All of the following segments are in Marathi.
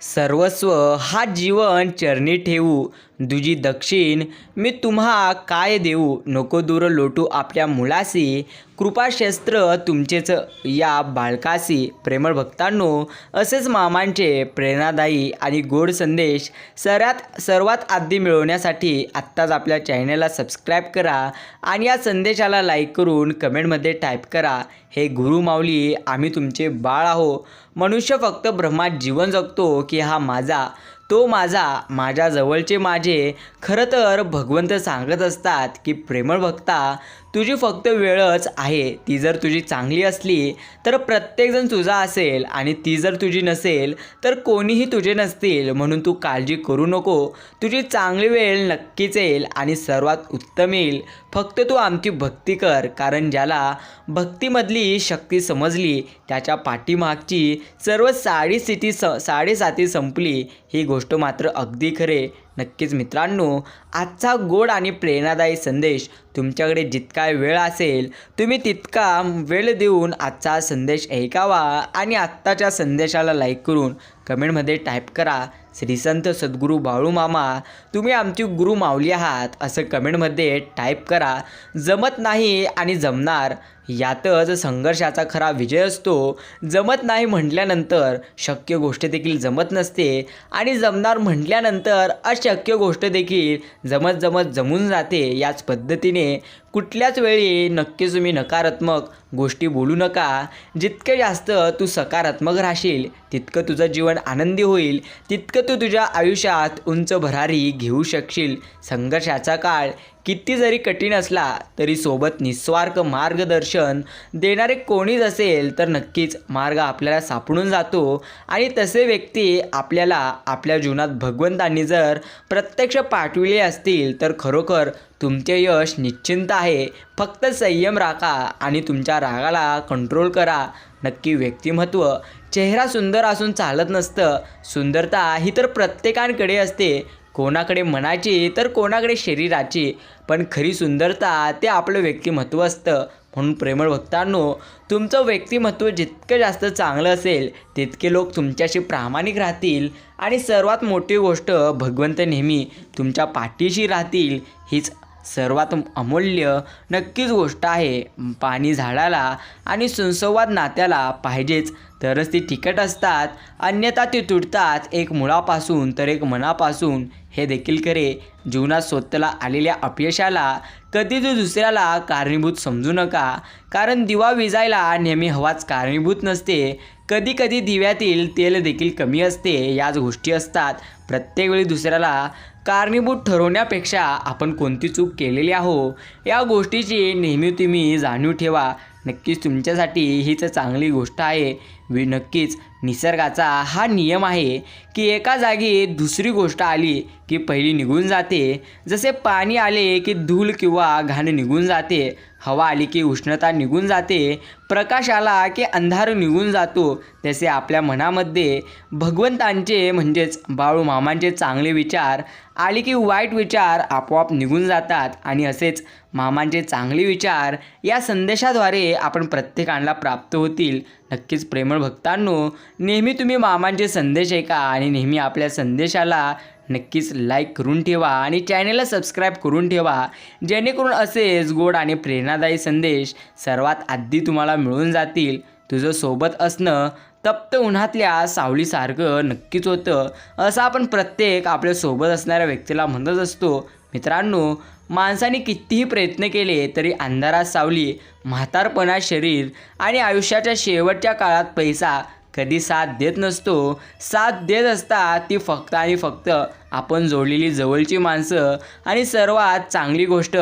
सर्वस्व हा जीवन चरणी ठेवू. दुजी दक्षिण मी तुम्हा काय देऊ? नको दूर लोटू आपल्या मुलासी कृपाशस्त्र तुमचेच या बाळकासी प्रेमळ भक्तांनो असेच मामांचे प्रेरणादायी आणि गोड संदेश सर्वात सर्वात आधी मिळवण्यासाठी आत्ताच आपल्या चॅनलला सबस्क्राईब करा आणि या संदेशाला लाईक करून कमेंटमध्ये टाईप करा. हे गुरु माऊली आम्ही तुमचे बाळ आहो. मनुष्य फक्त ब्रह्मात जीवन जगतो की हा माझा तो माझा माझ्या जवळचे माझे खरं तर भगवंत सांगत असतात की प्रेमळ भक्ता तुझी फक्त वेळच आहे ती जर तुझी चांगली असली तर प्रत्येकजण तुझा असेल आणि ती जर तुझी नसेल तर कोणीही तुझे नसतील म्हणून तू काळजी करू नको. तुझी चांगली वेळ नक्कीच येईल आणि सर्वात उत्तम येईल. फक्त तू आमची भक्ती कर कारण ज्याला भक्तीमधली शक्ती समजली त्याच्या पाठीमागची सर्व साडी स साडेसाती संपली ही गोष्ट गोष्ट मात्र अगदी खरे. नक्कीच मित्रांनो आजचा गोड आणि प्रेरणादायी संदेश तुमच्याकडे जितका वेळ असेल तुम्ही तितका वेळ देऊन आजचा संदेश ऐकावा आणि आत्ताच्या संदेशाला लाईक करून कमेंटमध्ये टाईप करा. श्री संत सद्गुरू बाळू मामा तुम्ही आमची गुरु माऊली आहात असं कमेंटमध्ये टाईप करा. जमत नाही आणि जमणार. यातच संघर्षाचा खरा विजय असतो. जमत नाही म्हटल्यानंतर शक्य गोष्ट देखील जमत नसते आणि जमणार म्हटल्यानंतर अशक्य गोष्ट देखील जमत जमत जमून जाते याच पद्धतीने. कुठल्याच वेळी नक्कीच तुम्ही नकारात्मक गोष्टी बोलू नका. जितके जास्त तू सकारात्मक राहशील तितकं तुझं जीवन आनंदी होईल तितकं तू तुझ्या आयुष्यात उंच भरारी घेऊ शकशील. संघर्षाचा काळ किती जरी कठीण असला तरी सोबत निस्वार्थ मार्गदर्शन देणारे कोणीच असेल तर नक्कीच मार्ग आपल्याला सापडून जातो. आणि तसे व्यक्ती आपल्याला आपल्या जीवनात भगवंतांनी जर प्रत्यक्ष पाठविले असतील तर खरोखर तुमचे यश निश्चिंत आहे. फक्त संयम राखा आणि तुमच्या रागाला कंट्रोल करा. नक्की व्यक्तिमत्व. चेहरा सुंदर असून चालत नसतं. सुंदरता ही तर प्रत्येकांकडे असते. कोणाकडे मनाची तर कोणाकडे शरीराची. पण खरी सुंदरता ते आपलं व्यक्तिमत्व असतं. म्हणून प्रेमळ भक्तांनो तुमचं व्यक्तिमत्व जितकं जास्त चांगलं असेल तितके लोक तुमच्याशी प्रामाणिक राहतील. आणि सर्वात मोठी गोष्ट भगवंत नेहमी तुमच्या पाठीशी राहतील. हीच सर्वात अमूल्य नक्कीच गोष्ट आहे. पाणी झाडाला आणि सुसंवाद नात्याला पाहिजेच. तरच ती तिखट असतात अन्यथा ती तुटतात. एक मुळापासून तर एक मनापासून. हे देखील करे जीवनात स्वतःला आलेल्या अपयशाला कधी तू दुसऱ्याला कारणीभूत समजू नका. कारण दिवा विजायला नेहमी हवाच कारणीभूत नसते. कधी कधी दिव्यातील तेल देखील कमी असते. याच गोष्टी असतात. प्रत्येक वेळी दुसऱ्याला कारणीभूत ठरवण्यापेक्षा आपण कोणती चूक केलेली आहो? या गोष्टीची नेहमी तुम्ही जाणीव ठेवा. नक्कीच तुमच्यासाठी हीच चांगली गोष्ट आहे. वि नक्कीच निसर्गाचा हा नियम आहे की एका जागी दुसरी गोष्ट आली की पहिली निघून जाते. जसे पाणी आले की धूल किंवा घाण निघून जाते हवा आली की उष्णता निघून जाते प्रकाश आला की अंधार निघून जातो. तसे आपल्या मनामध्ये भगवंतांचे म्हणजेच बाळू मामांचे चांगले विचार आले की वाईट विचार आपोआप निघून जातात आणि असेच मामांचे चांगले विचार या संदेशाद्वारे आपण प्रत्येकाला प्राप्त होतील. नक्कीच प्रेमळ भक्तांनो नेहमी तुम्ही मामांचे संदेश ऐका आणि नेहमी आपल्या संदेशाला नक्कीच लाईक करून ठेवा आणि चॅनेलला सबस्क्राईब करून ठेवा. जेणेकरून असेच गोड आणि प्रेरणादायी संदेश सर्वात आधी तुम्हाला मिळून जातील. तुझं सोबत असणं तप्त उन्हातल्या सावलीसारखं नक्कीच होतं. असं आपण प्रत्येक आपल्यासोबत असणाऱ्या व्यक्तीला म्हणत असतो मित्रांनो माणसाने कितीही प्रयत्न केले तरी अंधारात सावली म्हातारपणा शरीर आणि आयुष्याच्या शेवटच्या काळात पैसा कधी साथ देत नसतो. साथ देत असता ती फक्त आणि फक्त आपण जोडलेली जवळची माणसं आणि सर्वात चांगली गोष्ट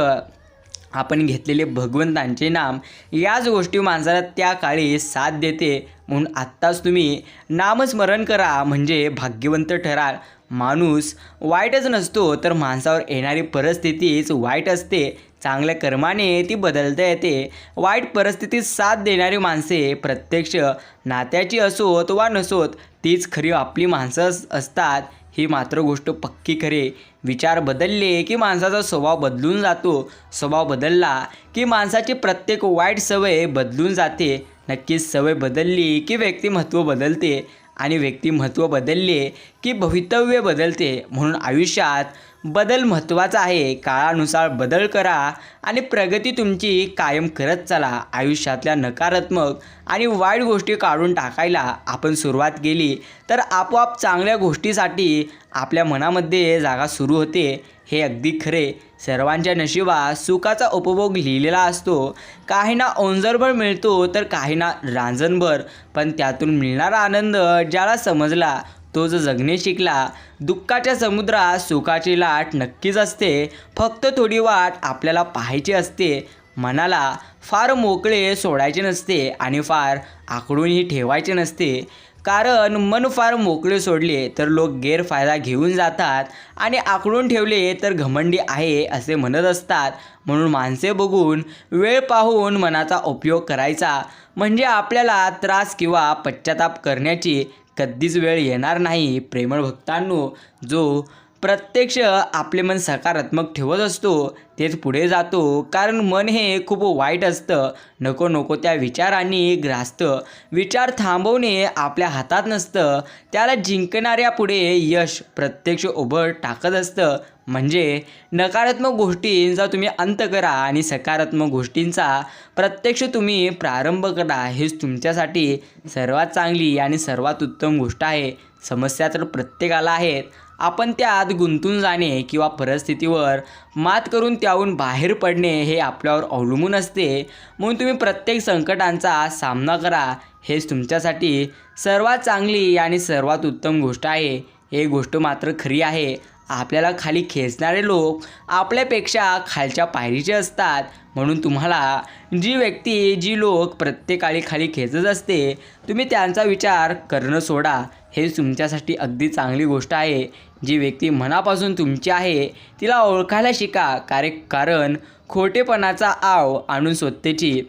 आपण घेतलेले भगवंतांचे नाम. याच गोष्टी माणसाला त्या काळी साथ देते म्हणून आत्ताच तुम्ही नामस्मरण करा म्हणजे भाग्यवंत ठराल. माणूस वाईटच नसतो तर माणसावर येणारी परिस्थितीच वाईट असते. चांगल्या कर्माने ती बदलता येते. वाईट परिस्थितीत साथ देणारी माणसे प्रत्यक्ष नात्याची असोत वा नसोत तीच खरी आपली माणसं असतात. ही मात्र गोष्ट पक्की खरे. विचार बदलले की माणसाचा स्वभाव बदलून जातो. स्वभाव बदलला की माणसाची प्रत्येक वाईट सवय बदलून जाते. नक्कीच सवय बदलली की व्यक्तिमत्व बदलते. आणि व्यक्तिमत्व बदलले की भवितव्य बदलते म्हणून आयुष्यात बदल महत्त्वाचा आहे. काळानुसार बदल करा आणि प्रगती तुमची कायम करत चला. आयुष्यातल्या नकारात्मक आणि वाईट गोष्टी काढून टाकायला आपण सुरुवात केली तर आपोआप चांगल्या गोष्टीसाठी आपल्या मनामध्ये जागा सुरू होते. हे अगदी खरे. सर्वांच्या नशिबात सुखाचा उपभोग लिहिलेला असतो. काहींना ओंजरभर मिळतो तर काहींना रांजणभर. पण त्यातून मिळणारा आनंद ज्याला समजला तो जो जगणे शिकला दुःखाच्या समुद्रात सुखाची लाट नक्कीच असते. फक्त थोडी वाट आपल्याला पाहायची असते. मनाला फार मोकळे सोडायचे नसते आणि फार आकडूनही ठेवायचे नसते. कारण मन फार मोकळे सोडले तर लोक गैरफायदा घेऊन जातात आणि आकडून ठेवले तर घमंडी आहे असे म्हणत असतात. म्हणून माणसे बघून वेळ पाहून मनाचा उपयोग करायचा. म्हणजे आपल्याला त्रास किंवा पश्चाताप करण्याची कधीच वेळ येणार नाही. प्रेमळ भक्तांनो जो प्रत्यक्ष आपले मन सकारात्मक ठेवत असतो तेच पुढे जातो. कारण मन हे खूप वाईट असतं. नको नको त्या विचारांनी ग्रासतं. विचार थांबवणे आपल्या हातात नसतं. त्याला जिंकणाऱ्या पुढे यश प्रत्यक्ष उभं टाकत असतं. म्हणजे नकारात्मक गोष्टींचा तुम्ही अंत करा आणि सकारात्मक गोष्टींचा प्रत्यक्ष तुम्ही प्रारंभ करा. हेच तुमच्यासाठी सर्वात चांगली आणि सर्वात उत्तम गोष्ट आहे. समस्या तर प्रत्येकाला आहेत. आपण त्यात गुंतून जाणे किंवा परिस्थितीवर मात करून त्याहून बाहेर पडणे हे आपल्यावर अवलंबून असते. म्हणून तुम्ही प्रत्येक संकटांचा सामना करा. हेच तुमच्यासाठी सर्वात चांगली आणि सर्वात उत्तम गोष्ट आहे. हे गोष्ट मात्र खरी आहे. आपल्याला खाली खेचणारे लोक आपल्यापेक्षा खालच्या पायरीचे असतात. म्हणून तुम्हाला जी व्यक्ती जी लोक प्रत्येकाळी खाली खेचत असते तुम्ही त्यांचा विचार करणं सोडा. हे तुमच्यासाठी अगदी चांगली गोष्ट आहे. जी व्यक्ती मनापासून तुमची आहे तिला ओळखायला शिका. कारे कारण खोटेपणाचा आव आणून स्वतःची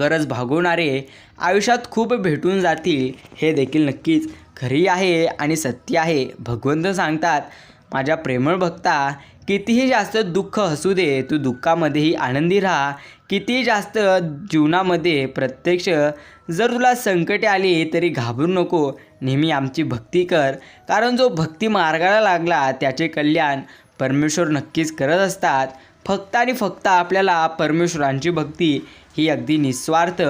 गरज भागवणारे आयुष्यात खूप भेटून जातील. हे देखील नक्कीच खरी आहे आणि सत्य आहे. भगवंत सांगतात माझ्या प्रेमळ भक्ता कितीही जास्त दुःख असू दे तू दुःखामध्येही आनंदी राहा. कितीही जास्त जीवनामध्ये प्रत्यक्ष जर तुला संकटे आली तरी घाबरू नको. नेहमी आमची भक्ती कर. कारण जो भक्ती मार्गाला लागला त्याचे कल्याण परमेश्वर नक्कीच करत असतात. फक्त आणि फक्त आपल्याला परमेश्वरांची भक्ती ही अगदी निस्वार्थ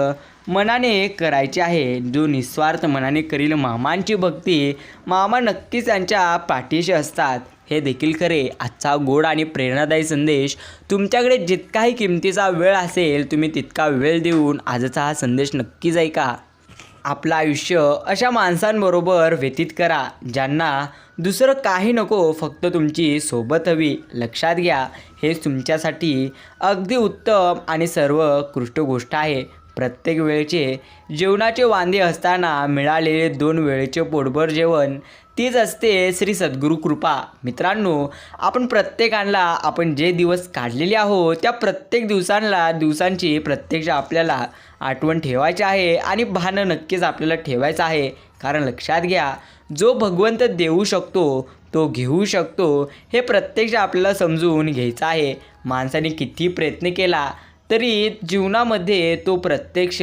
मनाने करायची आहे. जो निस्वार्थ मनाने करील मामांची भक्ती मामा नक्कीच त्यांच्या पाठीशी असतात. हे देखील खरे. आजचा गोड आणि प्रेरणादायी संदेश तुमच्याकडे जितकाही किमतीचा वेळ असेल तुम्ही तितका वेळ देऊन आजचा हा संदेश नक्कीच ऐका. आपलं आयुष्य अशा माणसांबरोबर व्यतीत करा ज्यांना दुसरं काही नको फक्त तुमची सोबत हवी. लक्षात घ्या हेच तुमच्यासाठी अगदी उत्तम आणि सर्वोत्कृष्ट गोष्ट आहे. प्रत्येक वेळचे जेवणाचे वांदे असताना मिळालेले दोन वेळेचे पोटभर जेवण तीच असते श्री सद्गुरू कृपा. मित्रांनो आपण प्रत्येकाला आपण जे दिवस काढलेले आहोत त्या प्रत्येक दिवसांना दिवसांची प्रत्यक्ष आपल्याला आठवण ठेवायची आहे आणि भानं नक्कीच आपल्याला ठेवायचं आहे. कारण लक्षात घ्या जो भगवंत देऊ शकतो तो घेऊ शकतो हे प्रत्यक्ष आपल्याला समजून घ्यायचं आहे. माणसाने किती प्रयत्न केला तरी जीवनामध्ये तो प्रत्यक्ष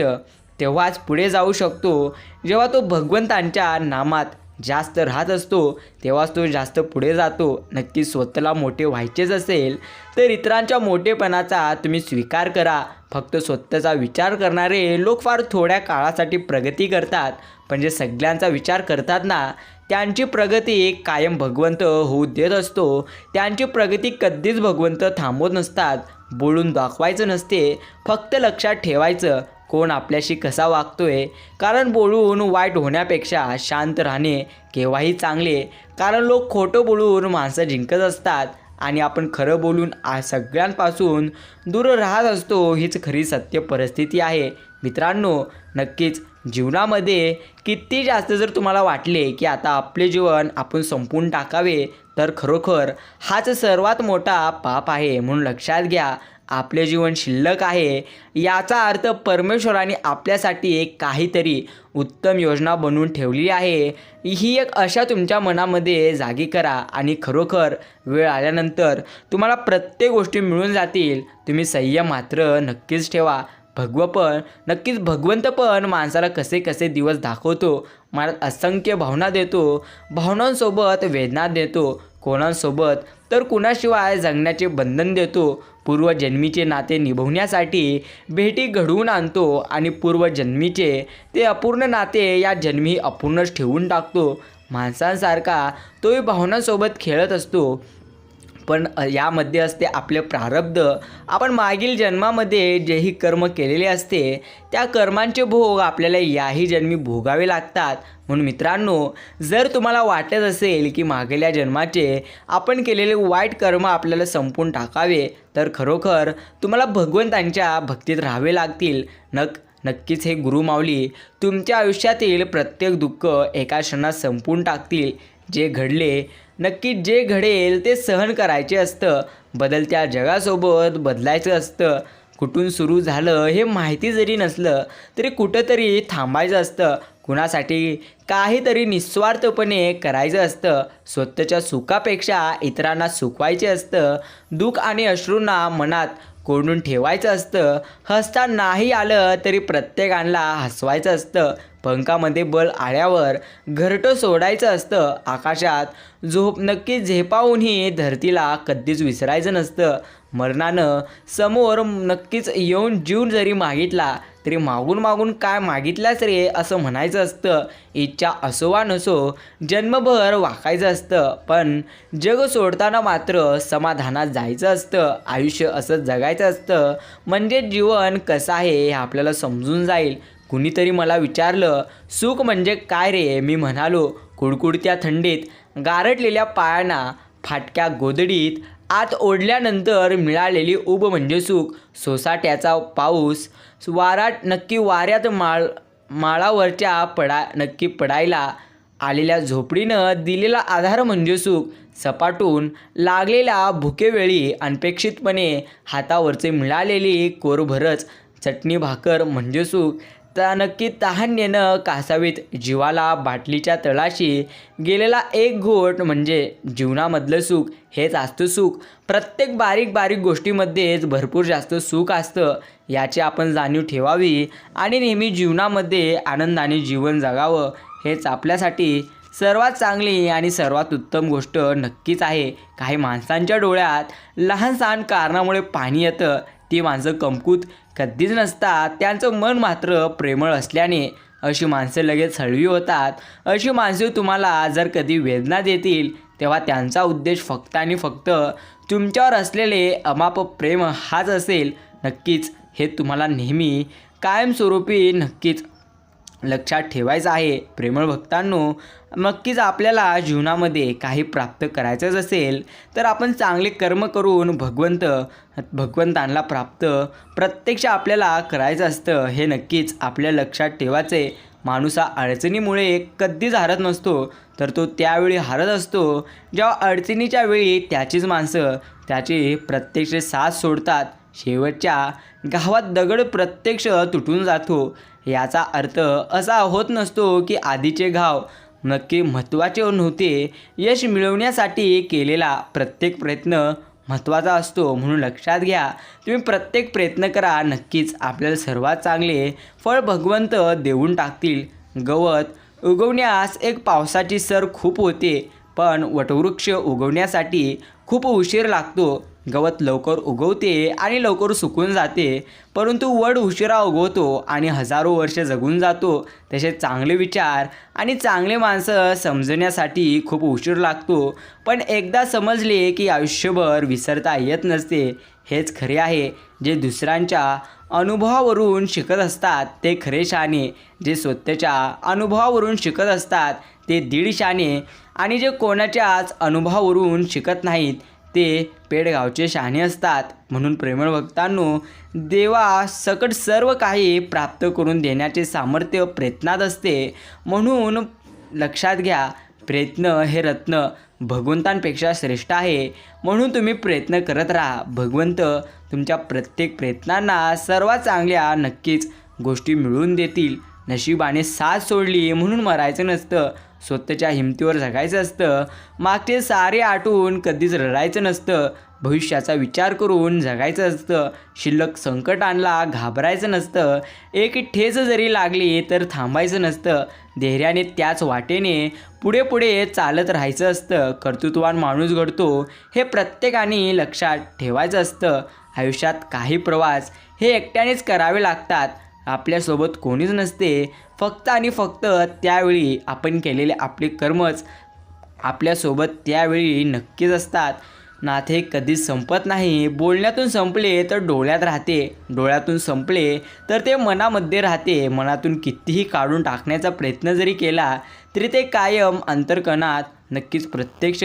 तेव्हाच पुढे जाऊ शकतो. जेव्हा तो भगवंतांच्या नामात जास्त राहत असतो तेव्हाच तो जास्त पुढे जातो. नक्की स्वतःला मोठे व्हायचेच असेल तर इतरांच्या मोठेपणाचा तुम्ही स्वीकार करा. फक्त स्वतःचा विचार करणारे लोक फार थोड्या काळासाठी प्रगती करतात. पण जे सगळ्यांचा विचार करतात ना त्यांची प्रगती कायम भगवंत होऊ देत असतो. त्यांची प्रगती कधीच भगवंत थांबवत नसतात. बोलून दाखवायचं नसते फक्त लक्षात ठेवायचं कोण आपल्याशी कसा वागतोय. कारण बोलून वाईट होण्यापेक्षा शांत राहणे केव्हाही चांगले. कारण लोक खोटं बोलून माणसं जिंकत असतात आणि आपण खरं बोलून आ सगळ्यांपासून दूर राहत असतो हीच खरी सत्य परिस्थिती आहे. मित्रांनो नक्कीच जीवनामध्ये किती जास्त जर तुम्हाला वाटले की आता आपले जीवन आपण संपून टाकावे तर खरोखर हाच सर्वात मोठा पाप आहे म्हणून लक्षात घ्या. आपले जीवन शिल्लक आहे. याचा अर्थ परमेश्वराने आपल्यासाठी एक काहीतरी उत्तम योजना बनवून ठेवली आहे. ही एक अशा तुमच्या मनामध्ये जागी करा आणि खरोखर वेळ आल्यानंतर तुम्हाला प्रत्येक गोष्टी मिळून जातील. तुम्ही संयम मात्र नक्कीच ठेवा. भगव पण नक्कीच भगवंत पण माणसाला कसे कसे दिवस दाखवतो मनात असंख्य भावना देतो. भावनांसोबत वेदना देतो कोणासोबत तर कुणाशिवाय जगण्याचे बंधन देतो. पूर्वजन्मीचे नाते निभवण्यासाठी भेटी घडवून आणतो आणि पूर्वजन्मीचे ते अपूर्ण नाते या जन्मी अपूर्णच ठेवून टाकतो. माणसांसारखा तोही भावनांसोबत खेळत असतो. पण यामध्ये असते आपले प्रारब्ध. आपण मागील जन्मामध्ये जेही कर्म केलेले असते त्या कर्मांचे भोग आपल्याला याही जन्मी भोगावे लागतात. म्हणून मित्रांनो जर तुम्हाला वाटत असेल की मागेल्या जन्माचे आपण केलेले वाईट कर्म आपल्याला संपून टाकावे तर खरोखर तुम्हाला भगवंतांच्या भक्तीत राहावे लागतील. नक नक्कीच हे गुरुमाऊली तुमच्या आयुष्यातील प्रत्येक दुःख एका क्षणात संपून टाकतील. जे घडले नक्की जे घडेल ते सहन करायचे असतं. बदलत्या जगासोबत बदलायचं असतं. कुठून सुरू झालं हे माहिती जरी नसलं तरी कुठंतरी थांबायचं असतं. कुणासाठी? काहीतरी निस्वार्थपणे करायचं असतं. स्वतःच्या सुखापेक्षा इतरांना सुखवायचे असतं. दुःख आणि अश्रूंना मनात कोंडून ठेवायचं असतं. हसता नाही आलं तरी प्रत्येकाला हसवायचं असतं. पंखामध्ये बल आल्यावर घरटं सोडायचं असतं. आकाशात झोप नक्की झेपावूनही धरतीला कधीच विसरायचं नसतं. मरणानं समोर नक्कीच येऊन जीव जरी मागितला तरी मागून मागून काय मागितल्यास रे असं म्हणायचं असतं. इच्छा असो वा नसो जन्मभर वाकायचं असतं. पण जग सोडताना मात्र समाधानात जायचं असतं. आयुष्य असं जगायचं असतं. म्हणजे जीवन कसं आहे हे आपल्याला समजून जाईल. कुणीतरी मला विचारलं सुख म्हणजे काय रे? मी म्हणालो कुडकुडत्या थंडीत गारटलेल्या पायांना फाटक्या गोदडीत आत ओढल्यानंतर मिळालेली उब म्हणजे सुख सोसाट्याचा पाऊस वारात नक्की वाऱ्यात माळ माळावरच्या पडा नक्की पडायला आलेल्या झोपडीनं दिलेला आधार म्हणजे सुख सपाटून लागलेल्या भुकेवेळी अनपेक्षितपणे हातावरचे मिळालेली कोरभरच चटणी भाकर म्हणजे सुख नक्की तहान्येनं कासावीत जीवाला बाटलीच्या तळाशी गेलेला एक घोट म्हणजे जीवनामधलं सुख हेच असतं सुख. प्रत्येक बारीक बारीक गोष्टीमध्येच भरपूर जास्त सुख असतं याची आपण जाणीव ठेवावी आणि नेहमी जीवनामध्ये आनंदाने जीवन जगावं हेच आपल्यासाठी सर्वात चांगली आणि सर्वात उत्तम गोष्ट नक्कीच आहे. काही माणसांच्या डोळ्यात लहान सहान कारणामुळे पाणी येतं ती माणसं कमकूत कधीच नसतात. त्यांचं मन मात्र प्रेमळ असल्याने अशी माणसं लगेच हळवी होतात. अशी माणसं तुम्हाला जर कधी वेदना देतील तेव्हा त्यांचा उद्देश फक्त आणि फक्त तुमच्यावर असलेले अमाप प्रेम हाच असेल. नक्कीच हे तुम्हाला नेहमी कायमस्वरूपी नक्कीच लक्षात ठेवायचं आहे. प्रेमळ भक्तांनो नक्कीच आपल्याला जीवनामध्ये काही प्राप्त करायचंच असेल तर आपण चांगले कर्म करून भगवंत भगवंतांना प्राप्त प्रत्यक्ष आपल्याला करायचं असतं हे नक्कीच आपल्या लक्षात ठेवायचे. माणूस हा अडचणीमुळे कधीच हारत नसतो तर तो त्यावेळी हारत असतो. जेव्हा अडचणीच्या वेळी त्याचीच माणसं त्याची प्रत्यक्ष साथ सोडतात. शेवटच्या गावात दगड प्रत्यक्ष तुटून जातो. याचा अर्थ असा होत नसतो की आधीचे घाव नक्की महत्त्वाचे नव्हते. यश मिळवण्यासाठी केलेला प्रत्येक प्रयत्न महत्त्वाचा असतो म्हणून लक्षात घ्या. तुम्ही प्रत्येक प्रयत्न करा नक्कीच आपल्याला सर्वात चांगले फळ भगवंत देऊन टाकतील. गवत उगवण्यास एक पावसाची सर खूप होते पण वटवृक्ष उगवण्यासाठी खूप उशीर लागतो. गवत लवकर उगवते आणि लवकर सुकून जाते परंतु वड उशिरा उगवतो आणि हजारो वर्ष जगून जातो. तसे चांगले विचार आणि चांगले माणसं समजण्यासाठी खूप उशीर लागतो. पण एकदा समजले की आयुष्यभर विसरता येत नसते हेच खरे आहे. जे दुसऱ्यांच्या अनुभवावरून शिकत असतात ते खरे शहाणे. जे स्वतःच्या अनुभवावरून शिकत असतात ते दीड शाणे आणि जे कोणाच्याच अनुभवावरून शिकत नाहीत ते पेडगावचे शहाणे असतात. म्हणून प्रेमळ भक्तांनो देवा सकट सर्व काही प्राप्त करून देण्याचे सामर्थ्य प्रयत्नात असते. म्हणून लक्षात घ्या प्रयत्न हे रत्न भगवंतांपेक्षा श्रेष्ठ आहे. म्हणून तुम्ही प्रयत्न करत राहा. भगवंत तुमच्या प्रत्येक प्रयत्नांना सर्वात चांगल्या नक्कीच गोष्टी मिळवून देतील. नशिबाने साथ सोडली म्हणून मरायचं नसतं. स्वतःच्या हिमतीवर जगायचं असतं. मागचे सारे आटून कधीच रडायचं नसतं. भविष्याचा विचार करून जगायचं असतं. शिल्लक संकट आणला घाबरायचं नसतं. एक ठेच जरी लागली तर थांबायचं नसतं. धैर्याने त्याच वाटेने पुढे पुढे चालत राहायचं असतं. कर्तृत्वान माणूस घडतो हे प्रत्येकाने लक्षात ठेवायचं असतं. आयुष्यात काही प्रवास हे एकट्यानेच करावे लागतात. आपल्यासोबत कोणीच नसते. फक्त आणि फक्त त्यावेळी आपण केलेले आपले कर्मच आपल्यासोबत त्यावेळी नक्कीच असतात. नाते कधीच संपत नाही. बोलण्यातून संपले तर डोळ्यात राहते. डोळ्यातून संपले तर ते मनामध्ये राहते. मनातून कितीही काढून टाकण्याचा प्रयत्न जरी केला तरी ते कायम अंतर्कणात नक्कीच प्रत्यक्ष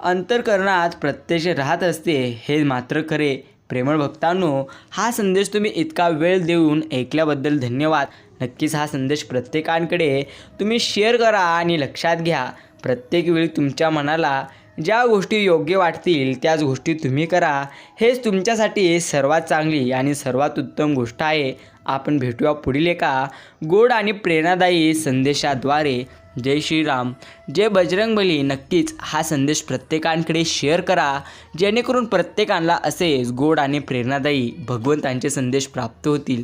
अंतर्करणात प्रत्यक्ष राहत असते. हे मात्र खरे. प्रेमळ भक्तांनो हा संदेश तुम्ही इतका वेळ देऊन ऐकल्याबद्दल धन्यवाद. नक्कीच हा संदेश प्रत्येकांकडे तुम्ही शेअर करा आणि लक्षात घ्या. प्रत्येक वेळी तुमच्या मनाला ज्या गोष्टी योग्य वाटतील त्याच गोष्टी तुम्ही करा. हेच तुमच्यासाठी सर्वात चांगली आणि सर्वात उत्तम गोष्ट आहे. आपण भेटूया पुढील एका गोड आणि प्रेरणादायी संदेशाद्वारे. जय श्रीराम. जय बजरंगबली नक्कीच हा संदेश प्रत्येकांकडे शेअर करा. जेणेकरून प्रत्येकाला असेच गोड आणि प्रेरणादायी भगवंतांचे संदेश प्राप्त होतील.